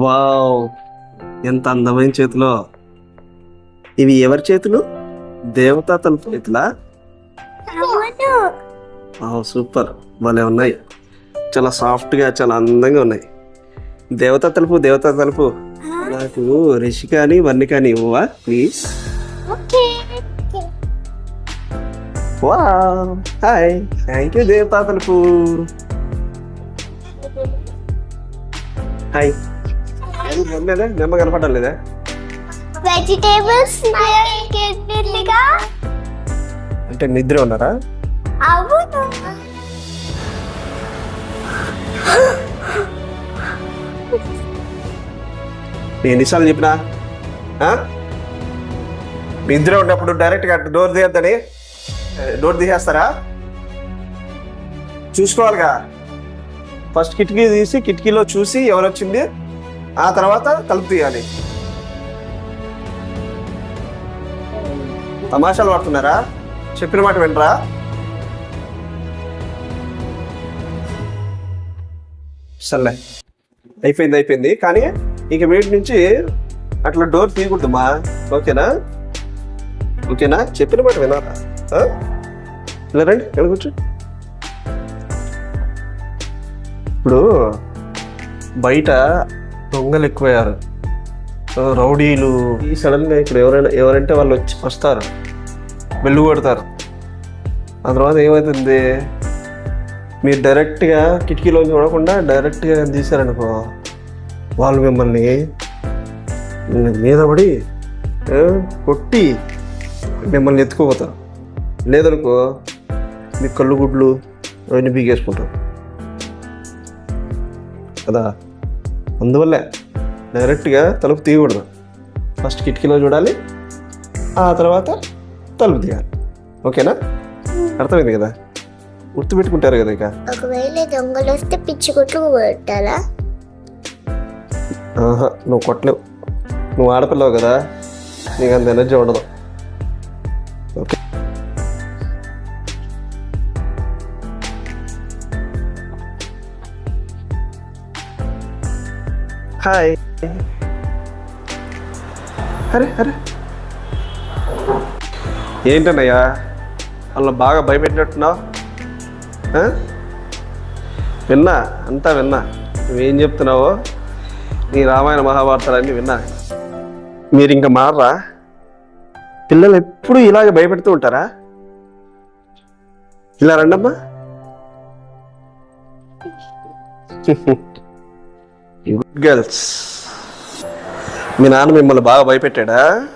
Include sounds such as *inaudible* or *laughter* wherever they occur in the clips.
Wow ఎంత అందమైన చేతులో. ఇవి ఎవరి చేతులు? దేవతా తన చేతులా? సూపర్. భలే ఉన్నాయి. చాలా సాఫ్ట్గా చాలా అందంగా ఉన్నాయి. దేవతా తలుపు దేవతా తలుపు. నాకు రిషిక అని వర్ణిక అని ఇవ్వవా ప్లీజ్? హాయ్. థ్యాంక్ యూ దేవతా తలుపు. హాయ్. నెమ్మ కనపడడం లేదా? వెజిటేబుల్స్ అంటే నిద్ర ఉన్నారా? అవును. నేను ఎన్నిసార్లు చెప్పినా? నిద్ర ఉన్నప్పుడు డైరెక్ట్గా డోర్ తీయద్దని? డోర్ తీసేస్తారా? చూసుకోవాలిగా. ఫస్ట్ కిటికీ తీసి కిటికీలో చూసి ఎవరు వచ్చింది ఆ తర్వాత తలుపు తీయాలి. తమాషాలు పడుతున్నారా చెప్పిన మాట వినరా? సర్లే. అయిపోయింది అయిపోయింది. కానీ ఇక వీటి నుంచి అట్లా డోర్ తీయకూడదుమా? ఓకేనా? ఓకేనా? చెప్పిన మాట వినాలా? ఇలా రండి ఇక్కడ కూర్చో. ఇప్పుడు బయట దొంగలు ఎక్కువయ్యారు రౌడీలు. ఈ సడన్గా ఇక్కడ ఎవరైనా ఎవరంటే వాళ్ళు వచ్చి వస్తారు. వెళ్ళు కొడతారు. ఆ తర్వాత ఏమవుతుంది మీరు డైరెక్ట్గా కిటికీలో చూడకుండా డైరెక్ట్గా తీశారనుకో వాళ్ళు మిమ్మల్ని మీద పడి కొట్టి మిమ్మల్ని ఎత్తుకోపోతారు. లేదనుకో మీ కళ్ళు గుడ్లు అవన్నీ బీగేసుకుంటారు కదా? అందువల్లే డైరెక్ట్గా తలుపు తీయకూడదు. ఫస్ట్ కిటికీలో చూడాలి ఆ తర్వాత తలుపు తీయాలి. ఓకేనా? అర్థమైంది కదా? గుర్తుపెట్టుకుంటారు కదా ఇక. ఒకవేళ దొంగలు వస్తే పిచ్చి కొట్లు కొట్టాలా? ఆహా నువ్వు కొట్టలేవు. నువ్వు ఆడపిల్లవు కదా నీకు అంత ఎనర్జీ ఉండదు. హాయ్ అరే అరే. ఏంటన్నయ్యా? వాళ్ళని బాగా భయపెట్టినట్టున్నావు? విన్నా అంతా విన్నా. నువ్వేం చెప్తున్నావో? నీ రామాయణ మహాభారతాలన్నీ విన్నా. మీరు ఇంకా మారరా? పిల్లలు ఎప్పుడు ఇలాగే భయపెడుతూ ఉంటారా? ఇలా రండమ్మా. *laughs* Good girls. మీ నాన్న మిమ్మల్ని బాగా భయపెట్టాడా?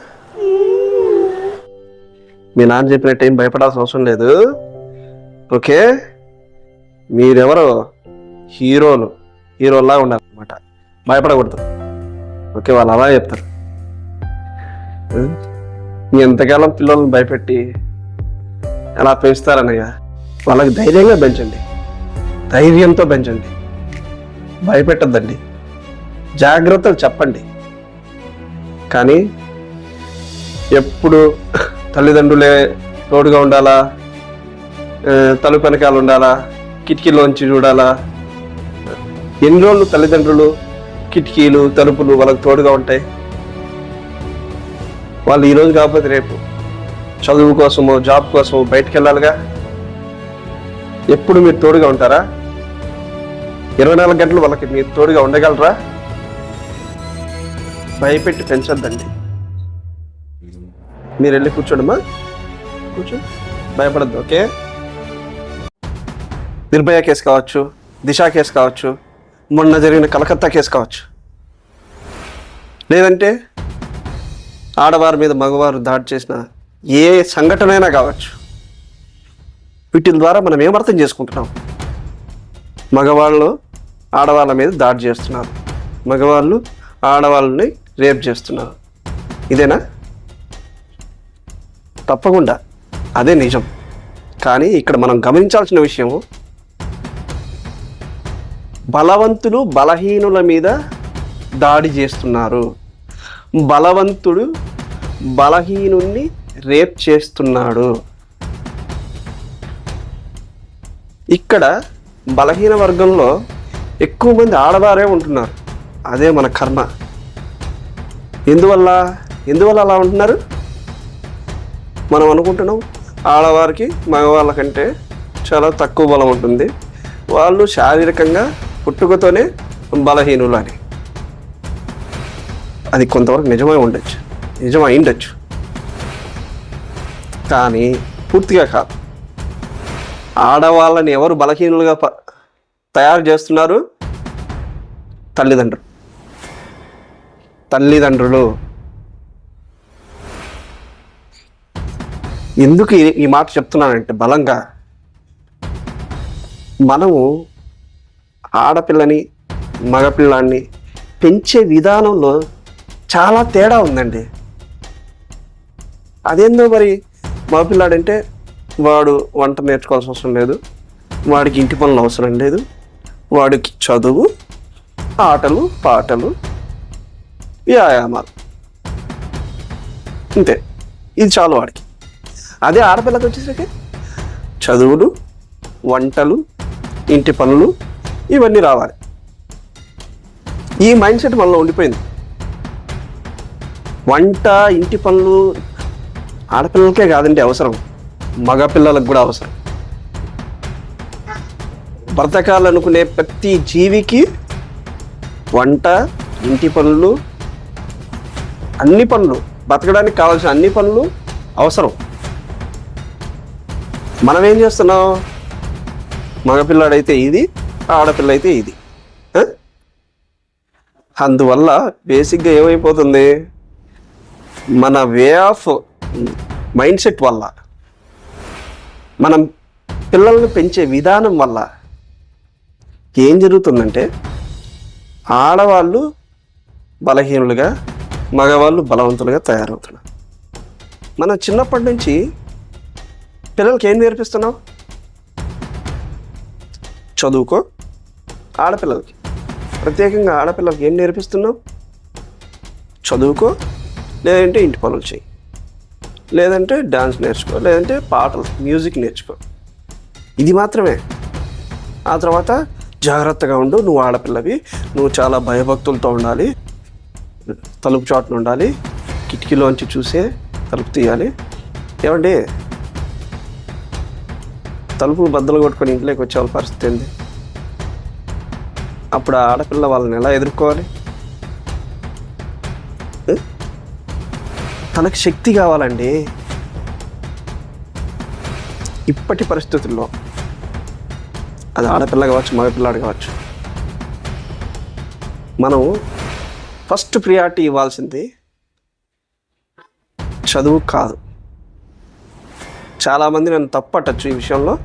మీ నాన్న చెప్పినట్టు ఏం భయపడాల్సిన అవసరం లేదు. ఓకే? మీరెవరో హీరోలు హీరోలా ఉండాలన్నమాట భయపడకూడదు. ఓకే వాళ్ళు అలా చెప్తారు. మీ ఎంతకాలం పిల్లల్ని భయపెట్టి అలా పెంచుతారనగా వాళ్ళకి ధైర్యంగా పెంచండి. ధైర్యంతో పెంచండి. భయపెట్టద్దండి. జాగ్రత్తలు చెప్పండి. కానీ ఎప్పుడు తల్లిదండ్రులే తోడుగా ఉండాలా? తలుపు వెనకాల ఉండాలా? కిటికీలోంచి చూడాలా? ఎన్ని రోజులు తల్లిదండ్రులు కిటికీలు తలుపులు వాళ్ళకి తోడుగా ఉంటాయి? వాళ్ళు ఈరోజు కాకపోతే రేపు చదువు కోసమో జాబ్ కోసమో బయటకు వెళ్ళాలిగా ఎప్పుడు మీరు తోడుగా ఉంటారా? ఇరవై నాలుగు గంటలు వాళ్ళకి మీరు తోడుగా ఉండగలరా? భయపెట్టి పెంచొద్దండి. మీరు వెళ్ళి కూర్చోడమ్మా. కూర్చో. భయపడద్దు ఓకే? నిర్భయ కేసు కావచ్చు దిశ కేసు కావచ్చు మొన్న జరిగిన కలకత్తా కేసు కావచ్చు. లేదంటే ఆడవారి మీద మగవారు దాడి చేసిన ఏ సంఘటన అయినా కావచ్చు. వీటి ద్వారా మనం ఏం అర్థం చేసుకుంటున్నాం? మగవాళ్ళు ఆడవాళ్ళ మీద దాడి చేస్తున్నారు. మగవాళ్ళు ఆడవాళ్ళని రేప్ చేస్తున్నారు ఇదేనా? తప్పకుండా. అదే నిజం. కానీ ఇక్కడ మనం గమనించాల్సిన విషయం బలవంతులు బలహీనుల మీద దాడి చేస్తున్నారు. బలవంతుడు బలహీనుణ్ణి రేప్ చేస్తున్నాడు. ఇక్కడ బలహీన వర్గంలో ఎక్కువ మంది ఆడవారే ఉంటున్నారు. అదే మన కర్మ. ఎందువల్ల? ఎందువల్ల అలా ఉంటున్నారు? మనం అనుకుంటున్నాం ఆడవారికి మగవాళ్ళ కంటే చాలా తక్కువ బలం ఉంటుంది. వాళ్ళు శారీరకంగా పుట్టుకతోనే బలహీనులు అని అది కొంతవరకు నిజమై ఉండొచ్చు. నిజమై ఉండొచ్చు. కానీ పూర్తిగా కాదు. ఆడవాళ్ళని ఎవరు బలహీనులుగా ప- తయారు చేస్తున్నారు? తల్లిదండ్రులు. తల్లిదండ్రులు. ఎందుకు ఈ- మాట చెప్తున్నానంటే బలంగా మనము ఆడపిల్లని మగపిల్లాన్ని పెంచే విధానంలో చాలా తేడా ఉందండి. అదేందో మరి మగపిల్లాడంటే వాడు వంట నేర్చుకోవాల్సిన అవసరం లేదు వాడికి ఇంటి పనులు అవసరం లేదు వాడికి చదువు ఆటలు పాటలు వ్యాయామాలు. అంతే. ఇది చాలు వాడికి. అదే ఆడపిల్లకి వచ్చేసరికి చదువులు వంటలు ఇంటి పనులు ఇవన్నీ రావాలి. ఈ మైండ్ సెట్ మనలో ఉండిపోయింది. వంట ఇంటి పనులు ఆడపిల్లలకే కాదండి అవసరం. మగపిల్లలకు కూడా అవసరం. బ్రతకాలనుకునే ప్రతి జీవికి వంట ఇంటి పనులు అన్ని పనులు బతకడానికి కావాల్సిన అన్ని పనులు అవసరం. మనం ఏం చేస్తున్నాం? మగపిల్లాడైతే ఇది ఆడపిల్ల అయితే ఇది అందువల్ల బేసిక్గా ఏమైపోతుంది? మన వే ఆఫ్ మైండ్ సెట్ వల్ల మనం పిల్లల్ని పెంచే విధానం వల్ల ఏం జరుగుతుందంటే ఆడవాళ్ళు బలహీనులుగా మగవాళ్ళు బలవంతులుగా తయారవుతున్నారు. మనం చిన్నప్పటి నుంచి పిల్లలకి ఏం నేర్పిస్తున్నాం చదువుకో ఆడపిల్లలకి. ప్రత్యేకంగా ఆడపిల్లలకి ఏం నేర్పిస్తున్నావు? చదువుకో లేదంటే ఇంటి పనులు చేయి లేదంటే డాన్స్ నేర్చుకో లేదంటే పాటలు మ్యూజిక్ నేర్చుకో. ఇది మాత్రమే. ఆ తర్వాత జాగ్రత్తగా ఉండు నువ్వు ఆడపిల్లవి నువ్వు చాలా భయభక్తులతో ఉండాలి. తలుపు చాటున ఉండాలి. కిటికీలోంచి చూసే తలుపు తీయాలి. ఏమండి? తలుపులు బద్దలు కొట్టుకొని ఇంట్లోకి వచ్చే వాళ్ళ పరిస్థితి ఏంది? అప్పుడు ఆ ఆడపిల్ల వాళ్ళని ఎలా ఎదుర్కోవాలి? తనకు శక్తి కావాలండి. ఇప్పటి పరిస్థితుల్లో అది ఆడపిల్ల కావచ్చు మగపిల్లాడు కావచ్చు. మనం ఫస్ట్ ప్రియారిటీ ఇవ్వాల్సింది చదువు కాదు. చాలామంది నన్ను తప్పట్టచ్చు ఈ విషయంలో.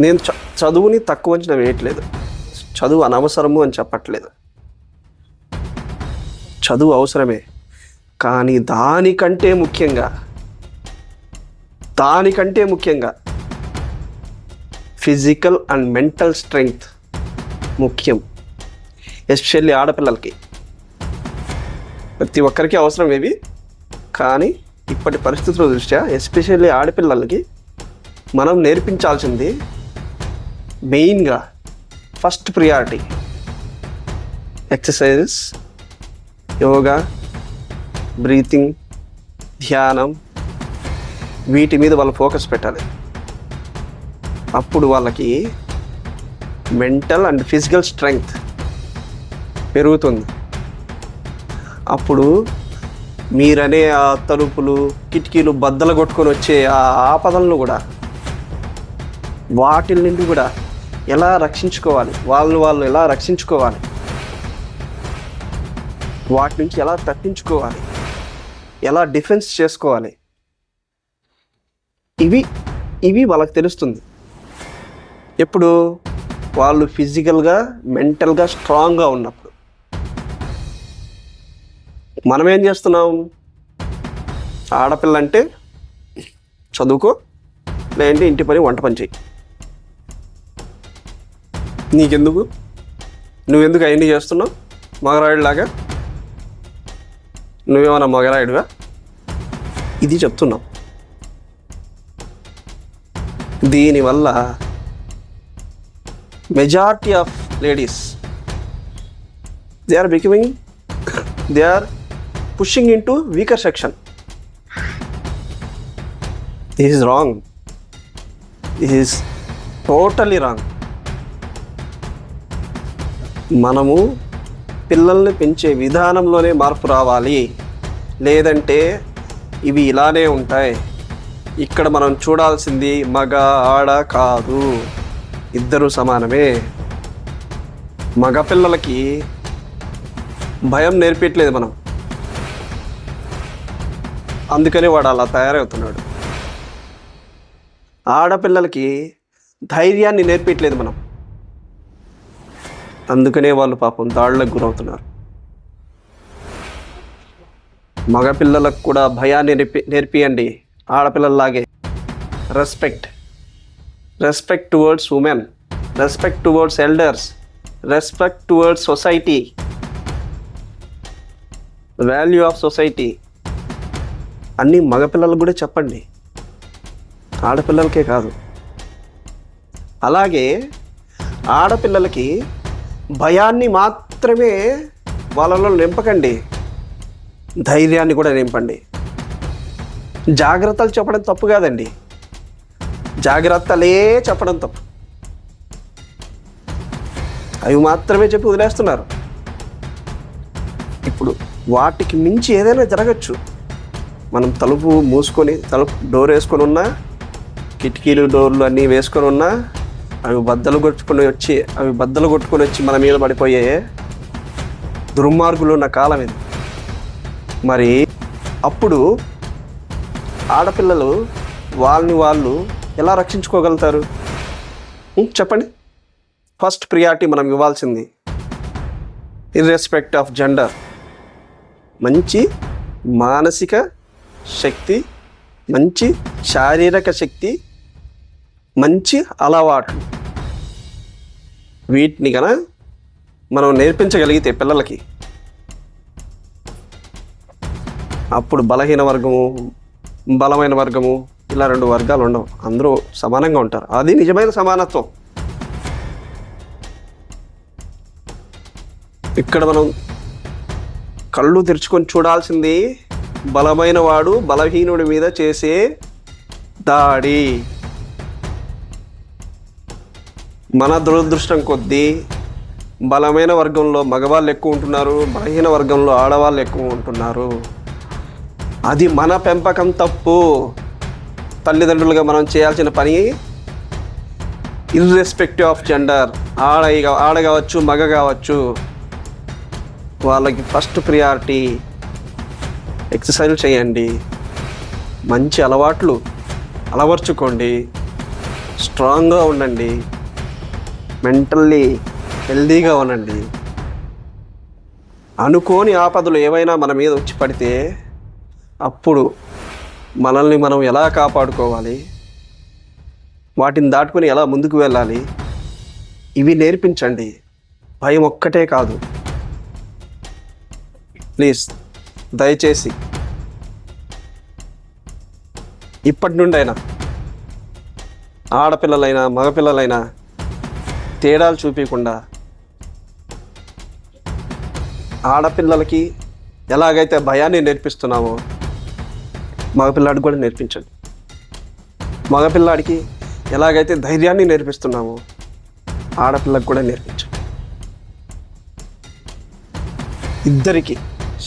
నేను చ- చదువుని తక్కువ అంచనా వేయట్లేదు. చదువు అనవసరము అని చెప్పట్లేదు. చదువు అవసరమే. కానీ దానికంటే ముఖ్యంగా దానికంటే ముఖ్యంగా ఫిజికల్ అండ్ మెంటల్ స్ట్రెంగ్త్ ముఖ్యం. ఎస్పెషల్లీ ఆడపిల్లలకి. ప్రతి ఒక్కరికి అవసరం ఇవి కానీ ఇప్పటి పరిస్థితుల దృష్ట్యా ఎస్పెషల్లీ ఆడపిల్లలకి మనం నేర్పించాల్సింది మెయిన్గా first priority. Exercises yoga breathing ధ్యానం వీటి మీద వాళ్ళు ఫోకస్ పెట్టాలి. అప్పుడు వాళ్ళకి మెంటల్ అండ్ ఫిజికల్ స్ట్రెంగ్త్ పెరుగుతుంది. అప్పుడు మీరనే ఆ తలుపులు కిటికీలు బద్దలు కొట్టుకొని వచ్చే ఆ ఆపదలను కూడా వాటి నుండి కూడా ఎలా రక్షించుకోవాలి? వాళ్ళు వాళ్ళు ఎలా రక్షించుకోవాలి? వాటి నుంచి ఎలా తప్పించుకోవాలి? ఎలా డిఫెన్స్ చేసుకోవాలి? ఇవి ఇవి వాళ్ళకి తెలుస్తుంది. ఎప్పుడు వాళ్ళు ఫిజికల్గా మెంటల్గా స్ట్రాంగ్గా ఉన్నప్పుడు. మనం ఏం చేస్తున్నాం? ఆడపిల్ల అంటే చదువుకో లేదంటే ఇంటి పని వంట పని చెయ్యి. నీకెందుకు? నువ్వెందుకు అవన్నీ చేస్తున్నావు? మగరాయుడిలాగా? నువ్వేమన్నా మగరాయుడుగా ఇది చెప్తున్నాం. దీనివల్ల majority of ladies they are becoming they are pushing in to weaker section this is wrong this is totally wrong మనము పిల్లల్ని పెంచే విధానంలోనే మార్పు రావాలి. లేదంటే ఇవి ఇలానే ఉంటాయి. ఇక్కడ మనం చూడాల్సింది మగ ఆడ కాదు. ఇద్దరు సమానమే. మగ పిల్లలకి భయం నేర్పించలేదు మనం. అందుకని వాడు అలా తయారవుతున్నాడు. ఆడపిల్లలకి ధైర్యాన్ని నేర్పించలేదు మనం. అందుకనే వాళ్ళు పాపం దాడులకు గురవుతున్నారు. మగపిల్లలకు కూడా భయాన్ని నేర్పి నేర్పియండి. ఆడపిల్లల్లాగే. Respect respect towards women respect towards elders respect towards society value of society అన్నీ మగపిల్లలకు కూడా చెప్పండి. ఆడపిల్లలకే కాదు. అలాగే ఆడపిల్లలకి భయాన్ని మాత్రమే వాళ్ళలో నింపకండి. ధైర్యాన్ని కూడా నింపండి. జాగ్రత్తలు చెప్పడం తప్పు కాదండి. జాగ్రత్తలే చెప్పడం తప్పు. అవి మాత్రమే చెప్పి వదిలేస్తున్నారు. ఇప్పుడు వాటికి మించి ఏదైనా జరగచ్చు. మనం తలుపు మూసుకొని తలుపు డోర్ వేసుకొని ఉన్నా కిటికీలు డోర్లు అన్నీ వేసుకొని ఉన్నా అవి బద్దలు కొట్టుకొని వచ్చి అవి బద్దలు కొట్టుకొని వచ్చి మన మీద పడిపోయే దుర్మార్గులు ఉన్న కాలం ఇది. మరి అప్పుడు ఆడపిల్లలు వాళ్ళని వాళ్ళు ఎలా రక్షించుకోగలుగుతారు? చెప్పండి. ఫస్ట్ ప్రియారిటీ మనం ఇవ్వాల్సింది ఇర్రెస్పెక్ట్ ఆఫ్ జెండర్. మంచి మానసిక శక్తి మంచి శారీరక శక్తి మంచి అలవాట్లు వీటిని కన మనం నేర్పించగలిగితే పిల్లలకి. అప్పుడు బలహీన వర్గము బలమైన వర్గము ఇలా రెండు వర్గాలు ఉండవు. అందరూ సమానంగా ఉంటారు. అది నిజమైన సమానత్వం. ఇక్కడ మనం కళ్ళు తెరుచుకొని చూడాల్సింది బలమైన వాడు బలహీనుడి మీద చేసే దాడి. మన దురదృష్టం కొద్దీ బలమైన వర్గంలో మగవాళ్ళు ఎక్కువ ఉంటున్నారు బలహీన వర్గంలో ఆడవాళ్ళు ఎక్కువ ఉంటున్నారు. అది మన పెంపకం తప్పు. తల్లిదండ్రులుగా మనం చేయాల్సిన పని ఇర్రెస్పెక్టివ్ ఆఫ్ జెండర్ ఆడ ఆడ కావచ్చు మగ కావచ్చు వాళ్ళకి ఫస్ట్ ప్రియారిటీ ఎక్సర్సైజ్లు చేయండి. మంచి అలవాట్లు అలవర్చుకోండి. స్ట్రాంగ్గా ఉండండి. మెంటల్లీ హెల్దీగా ఉండండి. అనుకోని ఆపదలు ఏవైనా మన మీద వచ్చి పడితే అప్పుడు మనల్ని మనం ఎలా కాపాడుకోవాలి? వాటిని దాటుకొని ఎలా ముందుకు వెళ్ళాలి? ఇవి నేర్పించండి. భయం ఒక్కటే కాదు. ప్లీజ్. దయచేసి. ఇప్పటి నుండి అయినా ఆడపిల్లలైనా మగపిల్లలైనా తేడాలు చూపించకుండా ఆడపిల్లలకి ఎలాగైతే భయాన్ని నేర్పిస్తున్నామో మగపిల్లాడికి కూడా నేర్పించండి. మగపిల్లాడికి ఎలాగైతే ధైర్యాన్ని నేర్పిస్తున్నామో ఆడపిల్లకి కూడా నేర్పించండి. ఇద్దరికీ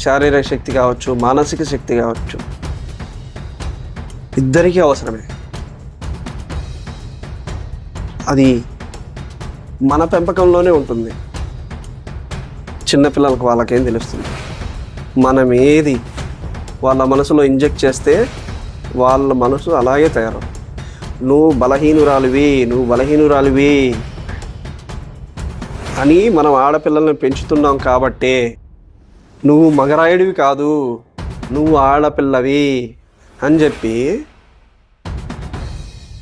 శారీరక శక్తి కావచ్చు మానసిక శక్తి కావచ్చు ఇద్దరికీ అవసరమే. అది మన పెంపకంలోనే ఉంటుంది. చిన్నపిల్లలకు వాళ్ళకేం తెలుస్తుంది? మనం ఏది వాళ్ళ మనసులో ఇంజెక్ట్ చేస్తే వాళ్ళ మనసు అలాగే తయారు నువ్వు బలహీనురాలివి నువ్వు బలహీనురాలివి అని మనం ఆడపిల్లల్ని పెంచుతున్నాం కాబట్టే నువ్వు మగరాయుడివి కాదు నువ్వు ఆడపిల్లవి అని చెప్పి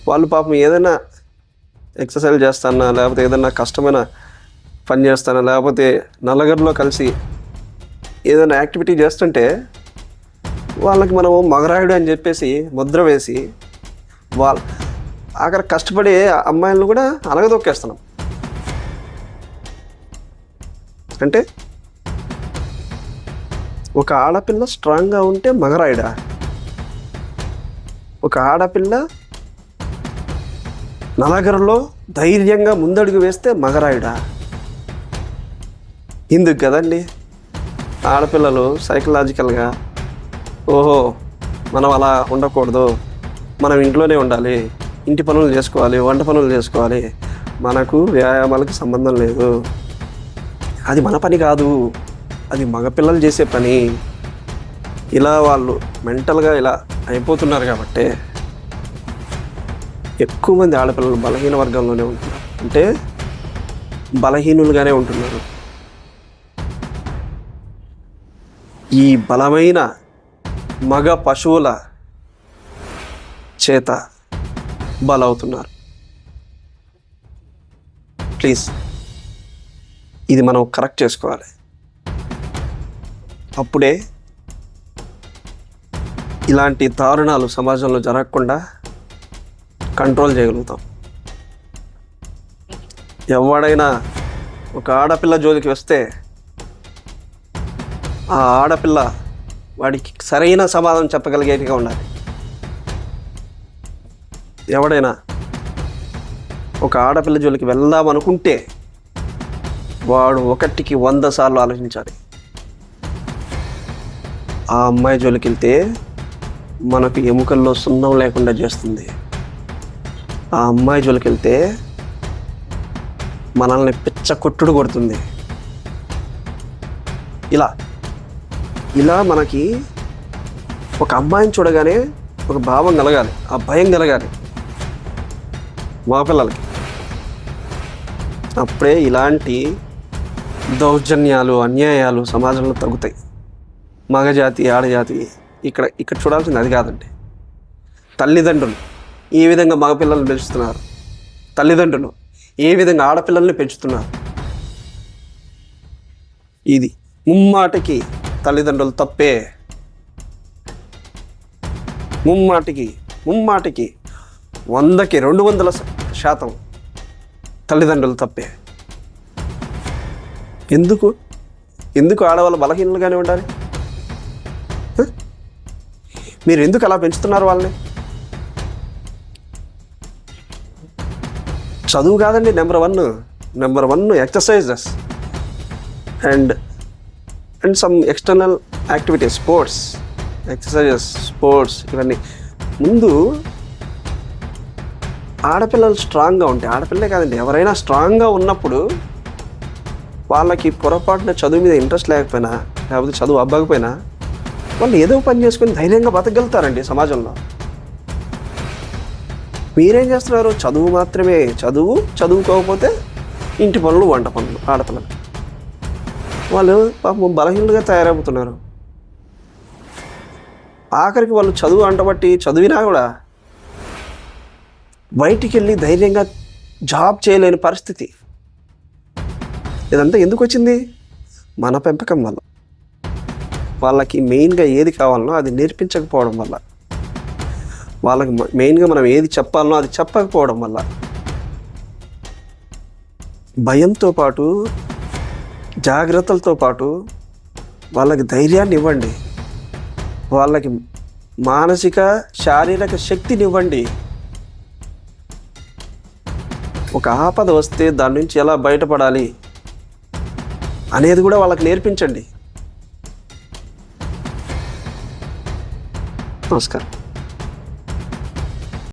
వాళ్ళు పాపం ఏదైనా ఎక్సర్సైజ్ చేస్తానా లేకపోతే ఏదైనా కష్టమైన పని చేస్తానా లేకపోతే నల్లగరిలో కలిసి ఏదైనా యాక్టివిటీ చేస్తుంటే వాళ్ళకి మనం మగరాయుడు అని చెప్పేసి ముద్ర వేసి వాళ్ళ అక్కడ కష్టపడే అమ్మాయిలను కూడా అలగదొక్కేస్తున్నాం. అంటే ఒక ఆడపిల్ల స్ట్రాంగ్గా ఉంటే మగరాయుడా? ఒక ఆడపిల్ల నలగరలో ధైర్యంగా ముందడుగు వేస్తే మగరాయుడా? ఇందుకు కదండి. ఆడపిల్లలు సైకలాజికల్గా ఓహో మనం అలా ఉండకూడదు. మనం ఇంట్లోనే ఉండాలి. ఇంటి పనులు చేసుకోవాలి వంట పనులు చేసుకోవాలి. మనకు వ్యాయామాలకు సంబంధం లేదు. అది మన పని కాదు. అది మగపిల్లలు చేసే పని. ఇలా వాళ్ళు మెంటల్గా ఇలా అయిపోతున్నారు కాబట్టి ఎక్కువ మంది ఆడపిల్లలు బలహీన వర్గంలోనే ఉంటున్నారు. అంటే బలహీనులుగానే ఉంటున్నారు. ఈ బలమైన మగ పశువుల చేత బలవుతున్నారు. ప్లీజ్ ఇది మనం కరెక్ట్ చేసుకోవాలి. అప్పుడే ఇలాంటి దారుణాలు సమాజంలో జరగకుండా కంట్రోల్ చేయగలుగుతాం. ఎవడైనా ఒక ఆడపిల్ల జోలికి వస్తే ఆ ఆడపిల్ల వాడికి సరైన సమాధానం చెప్పగలిగేట్టుగా ఉండాలి. ఎవడైనా ఒక ఆడపిల్ల జోలికి వెళ్దాం అనుకుంటే వాడు ఒకటికి వంద సార్లు ఆలోచించాలి. ఆ అమ్మాయి జోలికెళ్తే మనకు ఎముకల్లో సున్నం లేకుండా చేస్తుంది. ఆ అమ్మాయి జోలికెళ్తే మనల్ని పిచ్చ కొట్టుడు కొడుతుంది. ఇలా ఇలా మనకి ఒక అమ్మాయిని చూడగానే ఒక భావం కలగాలి ఆ భయం కలగాలి. మా పిల్లలకి. అప్పుడే ఇలాంటి దౌర్జన్యాలు అన్యాయాలు సమాజంలో తగ్గుతాయి. మగజాతి ఆడజాతి ఇక్కడ ఇక్కడ చూడాల్సింది అది కాదండి. తల్లిదండ్రులు ఏ విధంగా మగపిల్లల్ని పెంచుతున్నారు? తల్లిదండ్రులు ఏ విధంగా ఆడపిల్లల్ని పెంచుతున్నారు? ఇది ముమ్మాటికి తల్లిదండ్రులు తప్పే. ముమ్మాటికి ముమ్మాటికి వందకి రెండు వందల శాతం తల్లిదండ్రులు తప్పే. ఎందుకు? ఎందుకు ఆడవాళ్ళు బలహీనలుగానే ఉండాలి? మీరు ఎందుకు అలా పెంచుతున్నారు వాళ్ళని? చదువు కాదండి number one. Number one exercises. And and some external activities sports. Exercises sports ఇవన్నీ. ముందు ఆడపిల్లలు స్ట్రాంగ్గా ఉంటాయి ఆడపిల్లే కాదండి ఎవరైనా స్ట్రాంగ్గా ఉన్నప్పుడు వాళ్ళకి పొరపాటున చదువు మీద ఇంట్రెస్ట్ లేకపోయినా లేకపోతే చదువు అవ్వకపోయినా వాళ్ళు ఏదో పని చేసుకొని ధైర్యంగా బతకగలుగుతారండి సమాజంలో. మీరేం చేస్తున్నారు? చదువు మాత్రమే చదువు చదువుకోకపోతే ఇంటి పనులు వంట పనులు ఆడపిల్లలు వాళ్ళు పాపం బలహీనులుగా తయారవుతున్నారు ఆఖరికి వాళ్ళు చదువు అంటబట్టి చదివినా కూడా బయటికి వెళ్ళి ధైర్యంగా జాబ్ చేయలేని పరిస్థితి. ఇదంతా ఎందుకు వచ్చింది? మన పెంపకం వల్ల. వాళ్ళకి మెయిన్గా ఏది కావాలనో అది నేర్పించకపోవడం వల్ల. వాళ్ళకి మెయిన్గా మనం ఏది చెప్పాలనో అది చెప్పకపోవడం వల్ల. భయంతో పాటు జాగ్రత్తలతో పాటు వాళ్ళకి ధైర్యాన్ని ఇవ్వండి. వాళ్ళకి మానసిక శారీరక శక్తిని ఇవ్వండి. ఒక ఆపద వస్తే దాని నుంచి ఎలా బయటపడాలి అనేది కూడా వాళ్ళకి నేర్పించండి. Namaskar.